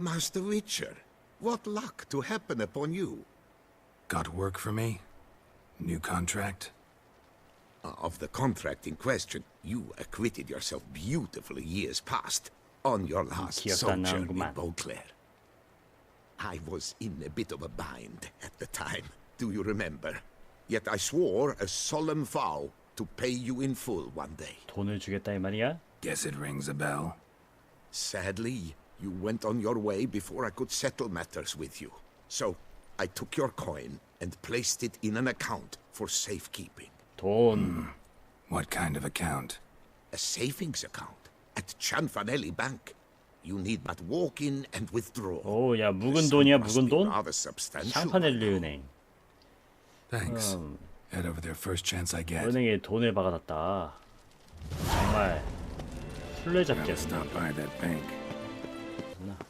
Master Witcher, what luck to happen upon you. Got work for me? New contract? Uh, of the contract in question, you acquitted yourself beautifully years past, on your last sojourn in Beauclair. I was in a bit of a bind at the time, do you remember? Yet I swore a solemn vow to pay you in full one day. Guess it rings a bell. Sadly, you went on your way before I could settle matters with you. So, I took your coin and placed it in an account for safekeeping. 돈. What kind of account? A savings account at Chanfanelli Bank. You need but walk in and withdraw. 오, 야, The 묵은 sum 돈이야, must 묵은 be 돈? rather substantial. 샹파넬리 은행. Thanks. 음, Head over there first chance I get. 은행에 돈을 박아놨다. 정말 술래잡기 Gotta 했어. stop by that bank.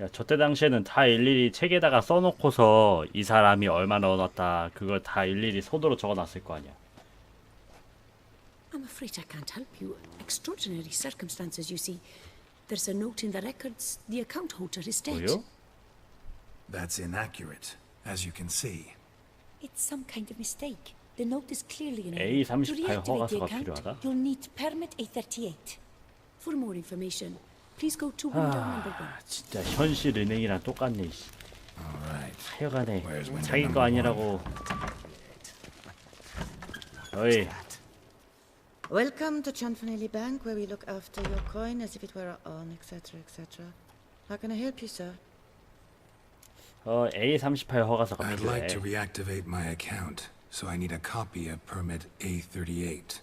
야, 저때 당시에는 다 일일이 책에다가 써놓고서 이 사람이 얼마 넣어놨다 그걸 다 일일이 손으로 적어놨을 거 아니야. I'm afraid I can't help you. Extraordinary circumstances, you see. There's a note in the records. The account holder is dead. 뭐요? That's inaccurate, as you can see. It's some kind of mistake. The note is clearly in A error. To 38 reactivate the 허가서가 account, 필요하다. you'll need permit A38. For more information, please go to window number one. 아, 진짜 현실 은행이랑 똑같네. 씨. Alright. 하여간에 Where's window 자기 거 number 아니라고. 어이, Welcome to Chanfanelli Bank, where we look after your coin as if it were our own, etc., etc. How can I help you, sir? 어 A38 허가서가 I'd like to 필요해. reactivate my account, so I need a copy of permit A38.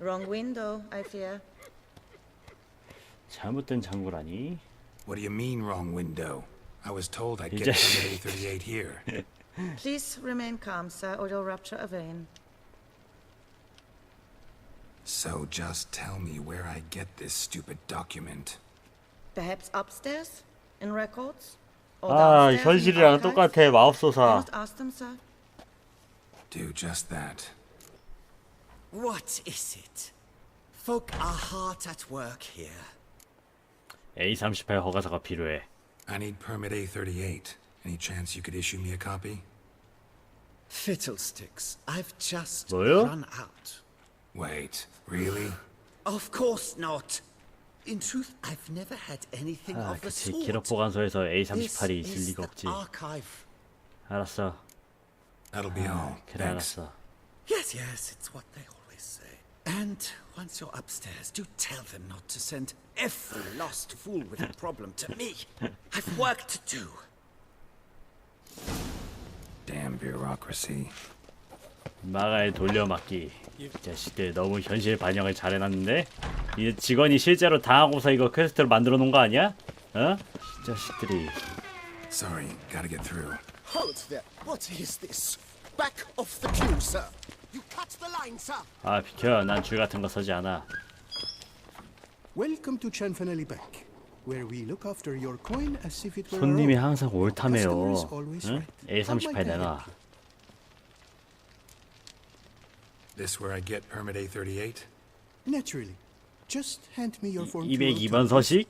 Wrong window, I fear. 잘못된 장구라니. What do you mean, wrong window? I was told I'd 이 get 자식. permit A38 here. Please remain calm, sir, or you'll rupture a vein. So just tell me where I get this stupid document. Perhaps upstairs? In records? Or 아, downstairs in 현실이랑 archives? 똑같아. I 마법소사. must ask them, sir. Do just that. What is it? Folk are hard at work here. A38 허가서가 필요해. I need permit A38. Any chance you could issue me a copy? Fiddlesticks, I've just 뭐요? run out. Wait, really? Of course not. In truth, I've never had anything 아, of the 그치. sort. 기록 보관소에서 This A38이 있을 is 리가 the 없지. archive. 알았어. That'll be all. 그래, Thanks. 알았어. Yes, yes, it's what they always say. And once you're upstairs, do tell them not to send every lost fool with a problem to me. I've work to do. Damn bureaucracy. 마가의 돌려막기. 이 자식들 너무 현실 반영을 잘해놨는데? 이 직원이 실제로 당하고서 이거 퀘스트를 만들어 놓은 거 아니야? 어? 이 자식들이. Sorry, gotta get through. Hold there. What is this? Back off the queue, sir. 아 비켜. 난 줄 같은 거 서지 않아. Welcome to Chanfanelli Bank, where we look after your coin as if it were 손님이 our own. 항상 옳다며요. Customer is always 응? right. How A38 might I 내놔. This where I get permit A38? Naturally. Just hand me your form 202번 서식?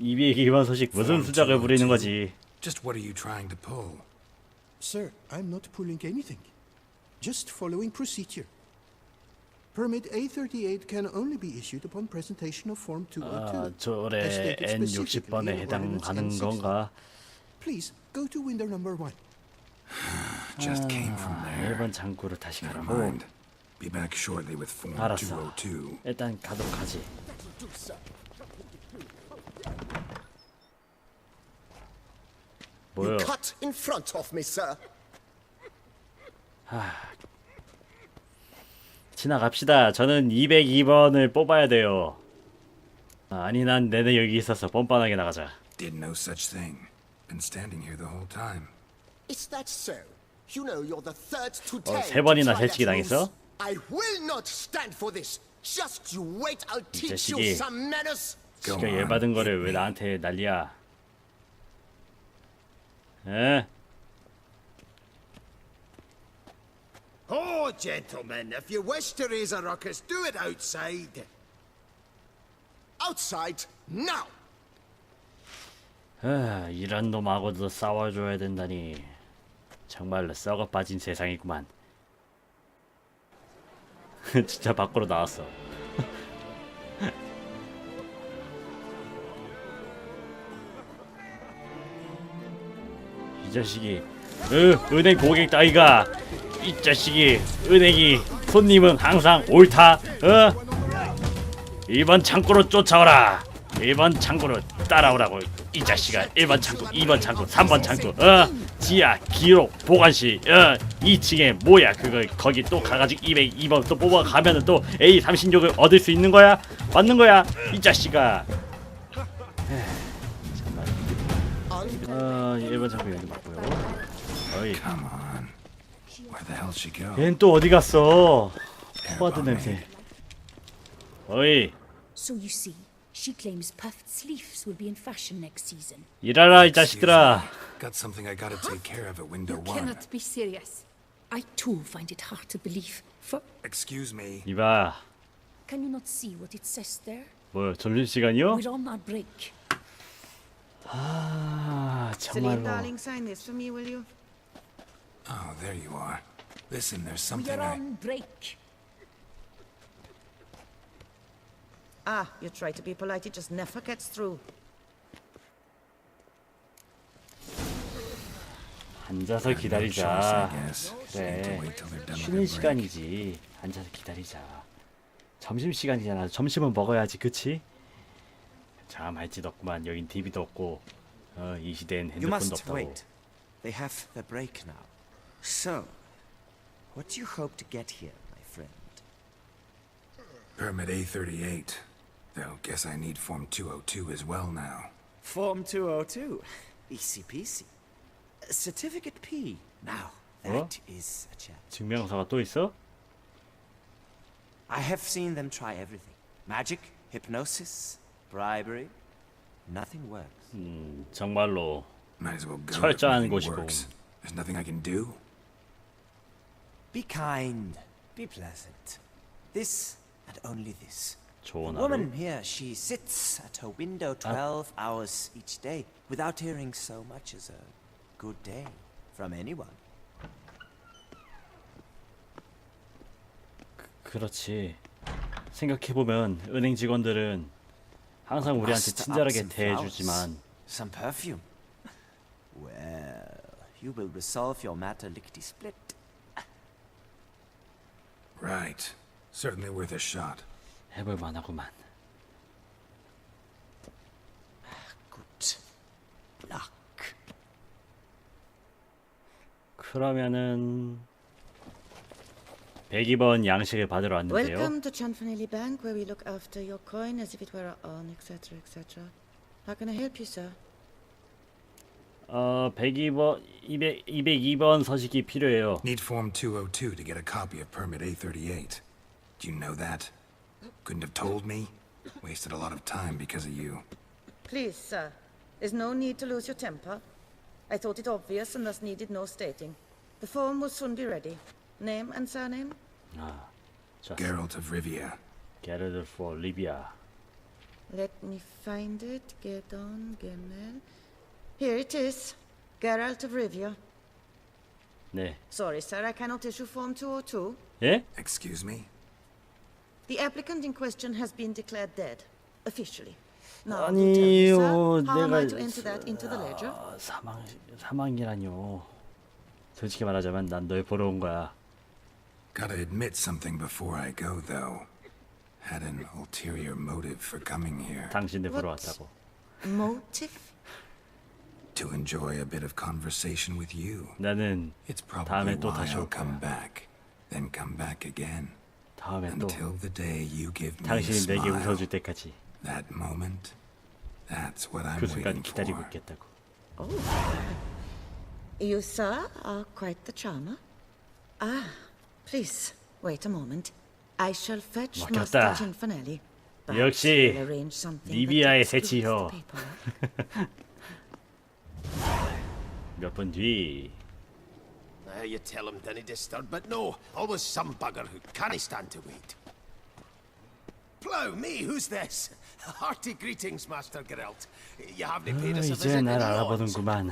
202번 서식 무슨 수작을 부리는 202. 거지? Just what are you trying to pull? Sir, I'm not pulling anything. Just following procedure. Permit A38 can only be issued upon presentation of Form 202. 아, as 저래 stated specifically N60번에 in 해당하는 Ordinance N60. 건가? Please go to window number one. Just came from there. 1번 창구를 다시 Never 가라고. mind. Be back shortly with Form 알았어. 202. 일단 가도록 하지. 뭐요? You cut in front of me, sir. 지나갑시다. 저는 202번을 뽑아야 돼요. 아, 아니 난 내내 여기 있었어. 뻔뻔하게 나가자. Did no such thing. Been standing here the whole time. Is that so? You know you're the third to 어, ten 세 번이나 새치기 당했어? I will not stand for this. Just you wait. I'll teach you 자식이. some manners. Go 지가 예 on, 받은 거를 왜. 나한테 난리야? 에? Oh, gentlemen, if you wish to raise a ruckus, do it outside. Outside now. 아, 이런 놈하고도 싸워줘야 된다니 정말로 썩어 빠진 세상이구만. 진짜 밖으로 나왔어. 이 자식이 으, 은행 고객 따위가 이 자식이 은행이 손님은 항상 옳다. 어? 1번 창고로 쫓아오라. 1번 창고로 따라오라고. 이 자식아 1번 창고 2번 창고 3번 창고 어? 지하 기록 보관실 어? 2층에 뭐야 그거? 거기 또 가가지고 202번 또 뽑아가면은 또 A 36을 얻을 수 있는 거야? 맞는 거야? 이 자식아. 어 1번 창고 여기 맞고요. 어이 Come on. Where the hell she go? 얜 또 어디 갔어 포화드 냄새 어이 So you see, she claims puffed sleeves will be in fashion next season. 일하라 이 Excuse 자식들아 me. Got something I gotta take care of at window one. Cannot be serious. I too find it hard to believe. For Excuse me. 이봐 can you not see what it says there? 뭐 점심시간이요? We're on our break. 아 Celine, 정말로 darling, sign this for me, will you? Oh, there you are. Listen, there's We something are I... on break. Ah, you try to be polite, it just never gets through. 앉아서 기다리자 그래 wait till they're done with 쉬는. 시간이지 앉아서 기다리자 점심 시간이잖아 점심은 먹어야지 그치? 자 말지도 없구만 여긴 TV도 없고 어, 이 시대엔 You 핸드폰도 must 없다고 wait. They have their break now. So, what do you hope to get here, my friend? Permit A38. Though, guess I need Form 202 as well now. Form 202. Easy peasy. Certificate P. Now, Huh? that is a challenge. 증명서가 또 있어? I have seen them try everything. Magic, hypnosis, bribery. Nothing works. 음, 정말로 Might as well go if 철저한 nothing 곳이고. works. There's nothing I can do? Be kind. Be pleasant. This and only this. 좋은 The 하루 woman here, she sits at her window 12 hours each day without hearing so much as a good day from anyone. 그렇지 생각해보면 은행 직원들은 항상 우리한테 Must up 친절하게 some flowers, 대해주지만 Some perfume. Well, you will resolve your matter lickety split. Right. Certainly worth a shot. 해볼 만하구만 Good luck. 그러면은 102번 양식을 받으러 왔는데요 Welcome to Chanfanelli Bank, where we look after your coin as if it were our own, etc., etc. How can I help you, sir? 어 102번 200, 202번 서식이 필요해요 Need Form 202 to get a copy of Permit A38. Do you know that? Couldn't have told me? Wasted a lot of time because of you. Please, sir. There's no need to lose your temper. I thought it obvious and thus needed no stating. The form will soon be ready. Name and surname? 아 좋았어 Geralt of Rivia. 게르드 포 리비아 Let me find it. Get on, Gemel. Here it is. Geralt of Rivia. 네 Sorry, sir, I cannot issue Form 202. 예? Excuse me? The applicant in question has been declared dead. Officially. Now, you tell me, 아니요 sir, how am I 내가 to enter that into the ledger? 아, 사망 사망이라뇨 솔직히 말하자면 난 널 보러 온 거야 Gotta admit something before I go, though. Had an ulterior motive for coming here. 당신들 보러 What? 왔다고 Motive? To enjoy a bit of conversation with you. 나는 It's probably 다음에 또 why 다시 I'll 올 come 거야 back. Then come back again. 다음에 또 Until the day you give me a 당신이 내게 smile. 웃어줄 때까지 That moment, that's what I'm 그 순간 waiting 기다리고 for. 있겠다고 You, sir, are quite the charmer. Ah, please, wait a moment. I shall fetch Master 막혔다. Ginfanelli. 역시 Perhaps he'll arrange something that 리비아의 excludes the 새치효. paperwork. 몇 분 뒤. Uh, you tell him dinna disturb, but no, always some bugger who can't stand to wait. Plough me, who's this? Hearty greetings, Master Geralt. You haven't paid 어, us a 이제 visit in 날 Lords. 알아보는구만.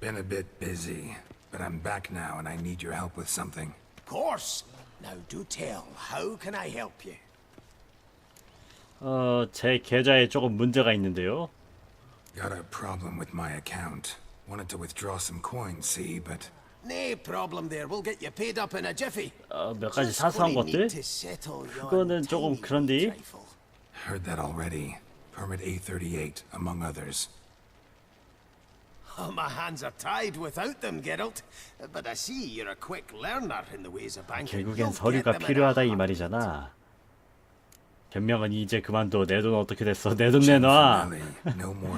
Been a bit busy, but I'm back now and I need your help with something. Of course. Now do tell, how can I help you? 어, 제 계좌에 조금 문제가 있는데요. Got a problem with my account. Wanted to withdraw some coins, see, but No problem there, we'll get you paid up in a jiffy. 어, 몇 가지 Just 사소한 what you 것들. need to settle your 그거는 조금 tiny 그런데. trifle. heard that already. Permit A38, among others. Oh, my hands are tied without them, Geralt. But I see you're a quick learner in the ways of banking. 결국엔 You'll get 서류가 them in a 필요하다 이 heartbeat. 말이잖아. 변명은 이제 그만둬. 내 돈 어떻게 됐어? 내 돈 내놔.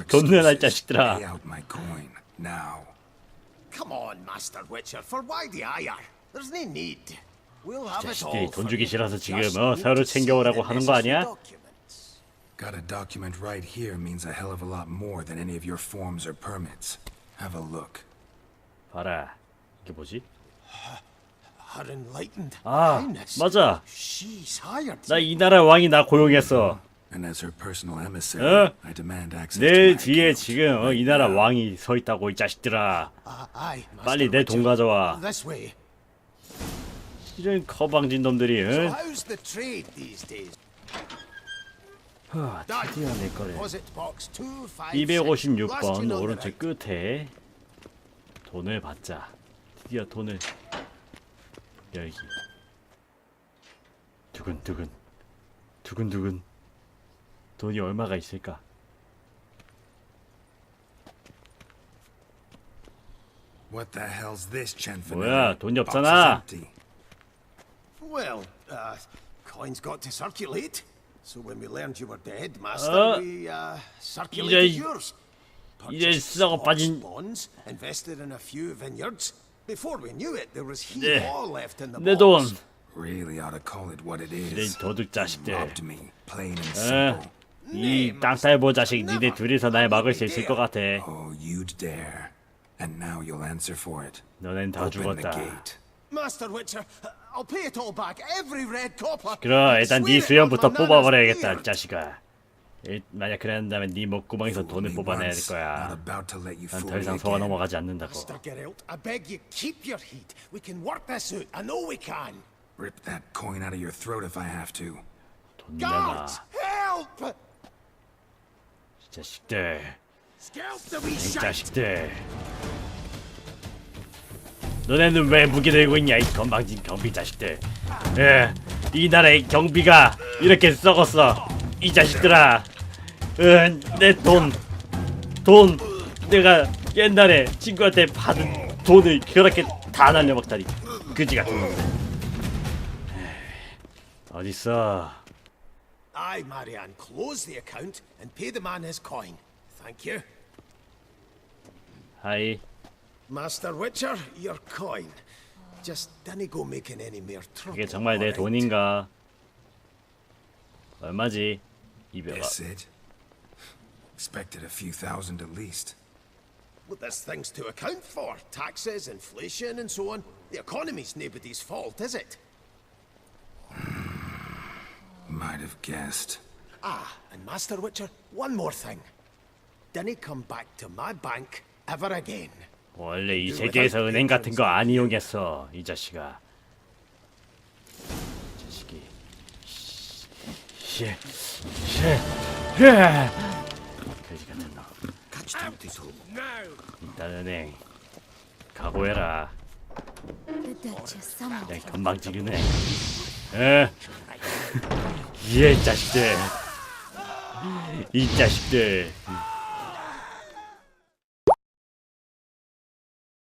돈 내놔. 자식들아. Come on, Master Witcher, for why the ire? There's no need. We'll have it 자식들이 all 돈 주기. 싫어서 지금 어, 서류 챙겨오라고 하는 거 아니야? Got a document right here means a hell of a lot more than any of your forms or permits. Have a look. 봐라. 이게 뭐지? 아. 맞아. 나 이 나라 왕이 나 고용했어. And as her personal emissary, 어? I demand access 내 뒤에. 지금 어, 이 나라 왕이 서 있다고 이 자식들아. Ah, 빨리 내 돈. 가져와. 이런 커방진 놈들이. 응? 하, 드디어 내 거래. Deposit box 256. Last you 256번 know the 오른쪽. 끝에 돈을 받자. 드디어 돈을 열기. 두근두근 두근두근 돈이 얼마가 있을까? What the hell's this, Chen 뭐야, 돈이 없잖아. Well, uh, coins got to circulate. So when we learned you were dead, Master, 어? we uh, circulated 이제- yours. 이제 stocks, 빠진- bonds, invested in a few vineyards. Before we knew it, there was he 네. all left in the 내 box. 돈. Really ought to call it what it 이 is. 도둑 자식들. robbed me, plain and 에? simple. 이 땅딸보 자식 니네 둘이서 날 막을 수 있을 것 같아. Oh, you'd dare. And now you'll answer for it. 너넨 다 Open the 죽었다. gate. Master Witcher, I'll pay it all back, every red copper. 그럼 일단 네 수염부터 뽑아버려야겠다. 이 자식아. 일, 만약 그랬다면 네 목구멍에서 돈을 뽑아내야 될 거야. about to let you 난더 이상 속아. 넘어가지 않는다고. Master Geralt, I beg you, keep your heat. We can work this out. I know we can. Rip that coin out of your throat if I have to. 돈 내놔. Guards, help! 이 자식들. Scalp the wee 이 shite! 자식들. 너네는 왜 무기 들고 있냐, 이 건방진 경비 자식들. 예, 이 나라의 경비가 이렇게 썩었어. 이 자식들아. 응, 내 돈. 돈. 내가 옛날에 친구한테 받은 돈을 그렇게 다 날려먹다니. 그지 같은 놈들. 어딨어? Aye, Marianne, close the account and pay the man his coin. Thank you. 하이. Master Witcher, your coin. Just dinna go making any more trouble. 이게 정말 내? 돈인가? 얼마지? 200원. That's it. Expected a few thousand at least. Well, there's things to account for. Taxes, inflation, and so on. The economy's nobody's fault, is it? Might have guessed. Ah, and Master Witcher, one more thing. Dinna come back to my bank ever again. 원래 이 세계에서 은행 같은 거 안 이용했어 이 자식아 이 자식이 씨, 씨, 예. 돼지가 된다. 같이 탈퇴소. 일단은행 각오해라. 그냥 건방지기네. 에, 이 자식들, 이 자식들.